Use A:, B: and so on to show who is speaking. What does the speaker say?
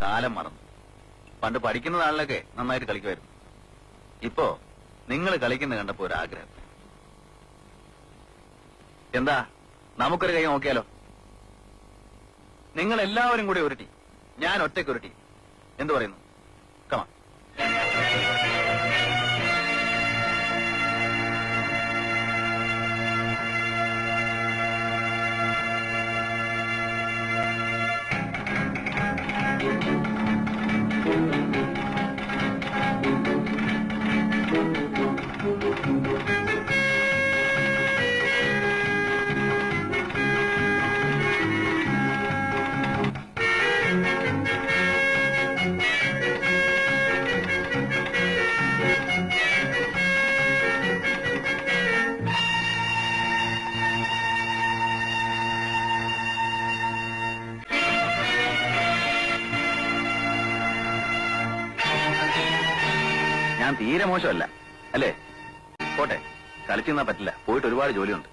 A: കാലം മറന്നു. പണ്ട് പഠിക്കുന്ന നാളിലൊക്കെ നന്നായിട്ട് കളിക്കുമായിരുന്നു. ഇപ്പോ നിങ്ങൾ കളിക്കുന്ന കണ്ടപ്പോ ഒരു ആഗ്രഹം എന്താ? നമുക്കൊരു കൈ നോക്കിയാലോ? നിങ്ങൾ എല്ലാവരും കൂടി ഒരു ടീം. ഞാൻ ഒറ്റയ്ക്ക് ഒരു ടീം. എന്തു പറയുന്നു? കമാ thank you. ഞാൻ തീരെ മോശമല്ല. അല്ലേ? പോട്ടെ കളിച്ചെന്നാ പറ്റില്ല. പോയിട്ട് ഒരുപാട് ജോലിയുണ്ട്.